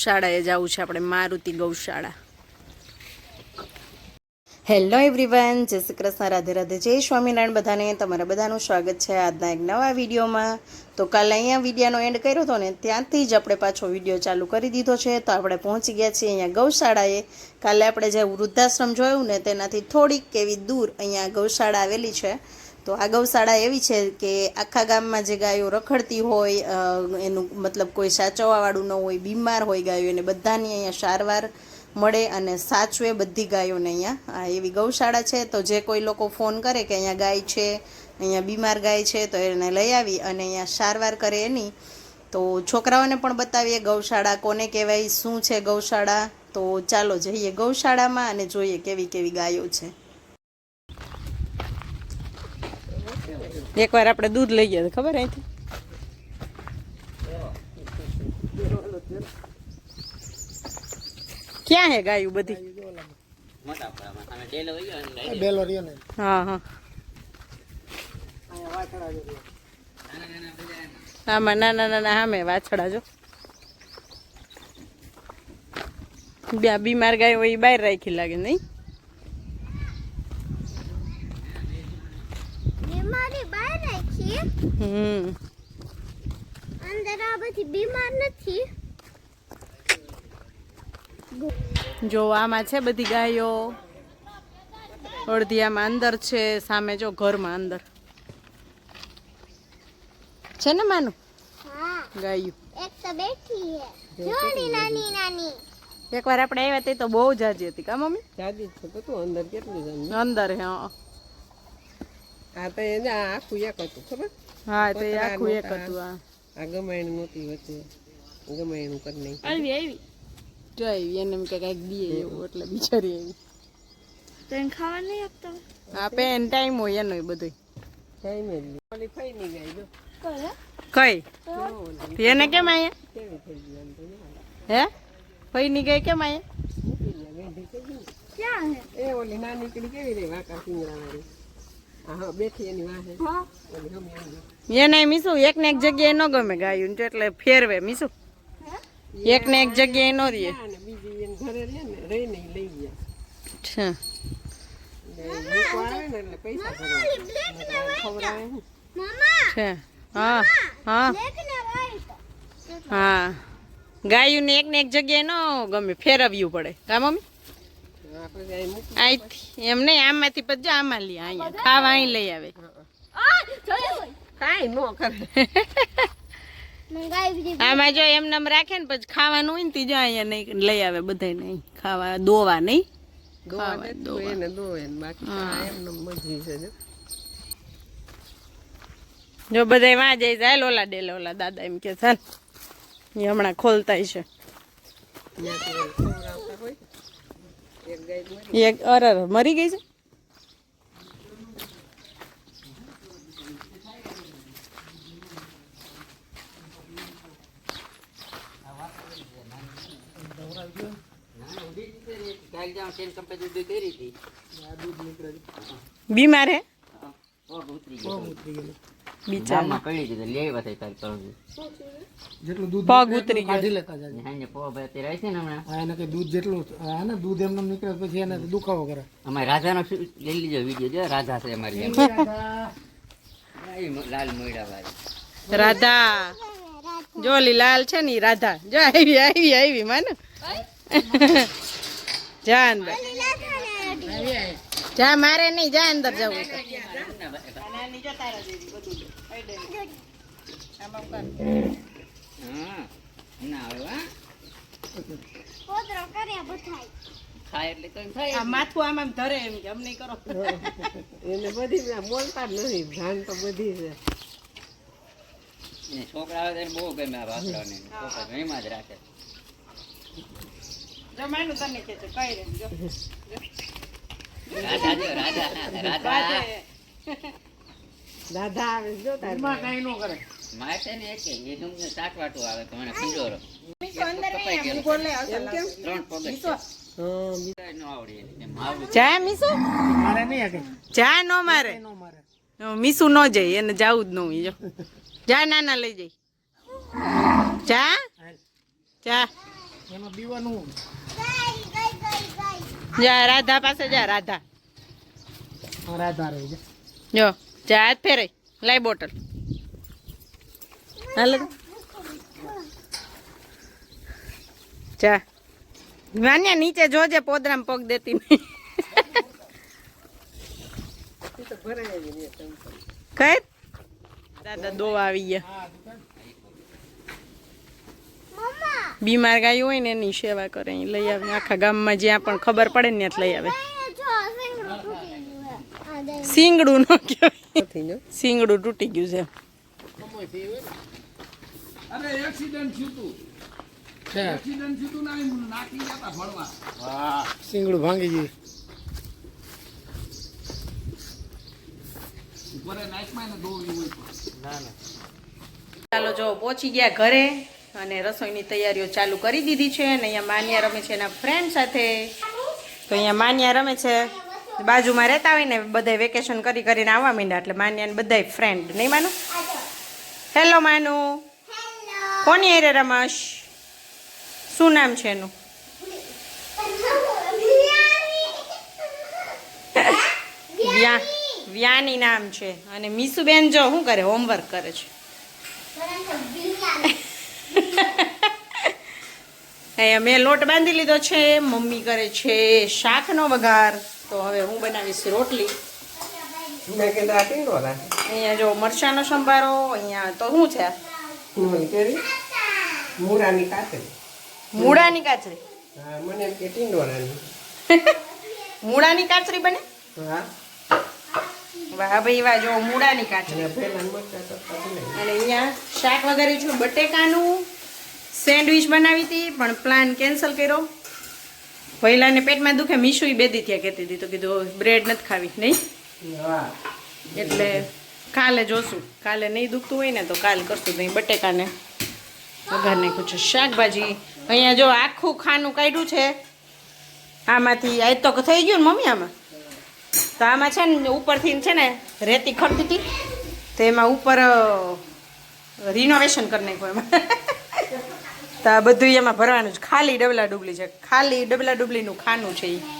ગૌશાળાએ જવું છે આપણે, મારુતિ ગૌશાળા. હેલો એવરીવન જય શ્રી કૃષ્ણ, રાધે રાધે, જય સ્વામિનારાયણ બધાને, તમારા બધાનું સ્વાગત છે આજના એક નવા વિડીયોમાં. તો કાલે અહીંયા વિડીયાનો એન્ડ કર્યો હતો ને, ત્યાંથી જ આપણે પાછો વીડિયો ચાલુ કરી દીધો છે. તો આપણે પહોંચી ગયા છીએ અહીંયા ગૌશાળાએ. કાલે આપણે જે વૃદ્ધાશ્રમ જોયું ને, તેનાથી થોડીક એવી દૂર અહીંયા ગૌશાળા આવેલી છે. તો આ ગૌશાળા એવી છે કે આખા ગામમાં જે ગાયો રખડતી હોય એનું મતલબ કોઈ સાચવવાવાળું ન હોય, બીમાર હોય ગાયો, એને બધાની અહીંયા સારવાર મળે અને સાચવે બધી ગાયોને અહીંયા. આ એવી ગૌશાળા છે, તો જે કોઈ લોકો ફોન કરે કે અહીંયા ગાય છે, અહીંયા બીમાર ગાય છે, તો એને લઈ આવી અને અહીંયા સારવાર કરે એની. તો છોકરાઓને પણ બતાવીએ ગૌશાળા કોને કહેવાય, શું છે ગૌશાળા તો ચાલો જઈએ ગૌશાળામાં અને જોઈએ કેવી કેવી ગાયો છે. એકવાર આપણે દૂધ લઈ ગયા ખબર અહીંથી? ક્યાં હે ગાયું બધી? હા હા. આમાં નાના નાના સામે વાછડા જો. બે બીમાર ગાય હોય બહાર રાખી લાગે નહીં બીમારી બહાર રાખી હમ. અંદર આ બધી બીમાર નથી જો આમાં છે બધી ગાયો. અડધિયામાં અંદર છે સામે જો ઘરમાં અંદર. છે ને માનું? હા ગાયું. એક તો બેઠી છે જોની નાની નાની. એકવાર આપણે આવ્યા તે તો બહુ જાજી હતી કા મમ્મી? જાજી છે તો તું અંદર કેટલી અંદર હા. આ તો એને આખું એક હતું ખબર? હા તો આખું એક હતું આ આ ગમાયણ નહોતી વચ્ચે. ગમાયણું કરી નહીં. આવી આવી. જો આવી એને એમ કે કાંઈક દીએ એવું એટલે બિચારી આવી. તને ખાવા નહીં આપતા? આ પેન ટાઈમ હોય એનો બધું ટાઈમ જ ઓલી ફઈ નહીં ગાય જો. કઈ? એને કેમ ગઈ તો ના હે? ફઈ ની ગઈ કેમ આયા? ગઈ. ક્યાં હે? એ ઓલી નાની કેવી રહી વાકા સિંગડા વાળી હા હા એની મીસું એક ને એક જગ્યાએ ન ગમે ગાયું તો એટલે ફેરવે મીસું. એક ને એક જગ્યાએ ન લઈ ગયા. ને એટલે પૈસા ભરવા ખવડાવે ને. મમ્મા છે હા હા. બ્લેક ને વ્હાઈટ હા. ગાયું ને એક ને એક જગ્યાએ ન ગમે ફેરવ્યું પડે. કા મમ્મી? અહીંથી એમ નહીં આમાંથી પછી આમાં લઈ અહીંયા ખાવા અહીં લઈ આવે. કાંઈ ન કરે. આમાં જો એમ નામ રાખે ને પછી ખાવાનું હોય ને તીજો અહીંયા નહીં લઈ આવે બધા નહીં ખાવા દોવા નહીં. ખાવા, દોવા. બાકી છે જો. બધા વાં જાય જાય લોલા ડેલા ઓલા દાદા એમ કે ચાલ એ હમણાં ખોલતા છે ત્યાંથી ઓલી ખવડાવતા હોય એક ગાય મરી એક અરે અરે, મરી ગઈ છે બીમાર હે ગામમાં પડી દીધું લેવા થઈ કાંઈક જેટલું દૂધ પગ ઉતરી ગયો. કાઢી લેતા જાય હાઈને પોવા ભાઈ અત્યારે છે ને હમણાં હા એને કઈ દૂધ જેટલું હા ને દૂધ એમને નીકળે પછી એને દુખાવો કરે અમારે રાજાનો લઈ લીધો વીડિયો જો રાધા છે અમારી લાલ મોયડા વાળી રાધા જો લાલ છે ને રાધા જો આવી આવી આવી માનો જા અંદર જા મારે નહીં જા અંદર જવું માથું આમ આમ ધરે એમ કે અમ કરો. એને બધી બોલતા જ નથી જાણ તો બધી છે. ને છોકરા આવે બહુ ગમે આ છોકરા એમાં જ રાખે. જમાનું તને કે છે કઈ રે જો. રાધા જો રાધા રાધા. દાદા આવે જો તારે કઈ નો કરે. મારે ને એક એ તમને સાટવાટું આવે તો મને ખંજોરો. ન આવડે એને. મીસુ ન ન એને જાવું જ ન જો. જા નાના લઈ જઈ એમાં ગઈ ગઈ જા રાધા પાસે જા રાધા. રાધા રહી જા. જો. જા હાથ ફેરે લાઈ બોટલ. હાલ. જા. માન્યા નીચે જોજે પોદરામ પગ દેતી નહીં. કઈ દાદા દોવા આવી ગયા. બીમાર ગાયું હોય ને એની સેવા કરે. લઈ આવે. આખા ગામમાં જ્યાં પણ ખબર પડે ને ત્યાં લઈ આવે. સિંગડું નો જો સિંગડું તૂટી ગયું છે. સિંગડું ભાંગી ગયું. ચાલો જો પહોંચી ગયા ઘરે અને રસોઈની તૈયારીઓ ચાલુ કરી દીધી છે અને અહીંયા માન્યા રમે છે એના ફ્રેન્ડ સાથે. તો અહીંયા માન્યા રમે છે. બાજુમાં રહેતા હોય ને બધા વેકેશન કરી કરીને આવવા માંડ્યા એટલે માન્યા બધા ફ્રેન્ડ નહીં માનું? હેલો માનુ. કોની અરે રમશ? શું નામ છે એનું? વ્યા, વ્યાની નામ છે. અને મીસુબેન જો શું કરે? હોમવર્ક કરે છે. અહીંયા મેં લોટ બાંધી લીધો છે, મમ્મી કરે છે, શાકનો વઘાર. તો હવે હું બનાવીશ રોટલી. અહીંયા જો મરચાંનો સંભારો અહીંયા તો શું છે? મૂળાની કાતરી. મૂળાની કાચરી હા મને કે મૂળાની કાચરી બને? હા. વાહ ભાઈ વાહ જો મૂળાની કાચરી અને અહીંયા શાક વગેરે છું બટેકાનું. સેન્ડવિચ બનાવી હતી પણ પ્લાન કેન્સલ કર્યો. પહેલાને પેટમાં દુખે મીશું બેદી ત્યાં કહેતી હતી તો કીધું બ્રેડ નથી ખાવી. નહીં? એટલે કાલે જોશું. કાલે નહીં દુખતું હોય ને તો કાલ કરશું. નહીં બટેકાને વઘાર નાખ્યું છે શાકભાજી અહીંયા જો આખું ખાનું કાઢ્યું છે. આમાંથી આ તો થઈ ગયું ને મમ્મી આમાં? તો આમાં છે ને ઉપરથી છે ને રેતી ખરતી હતી તો એમાં ઉપર રિનોવેશન કરી નાખ્યું એમાં. તો આ બધું એમાં ભરવાનું છે ખાલી ડબલા ડુબલી છે. ખાલી ડબલા ડુબલીનું ખાનું છે એ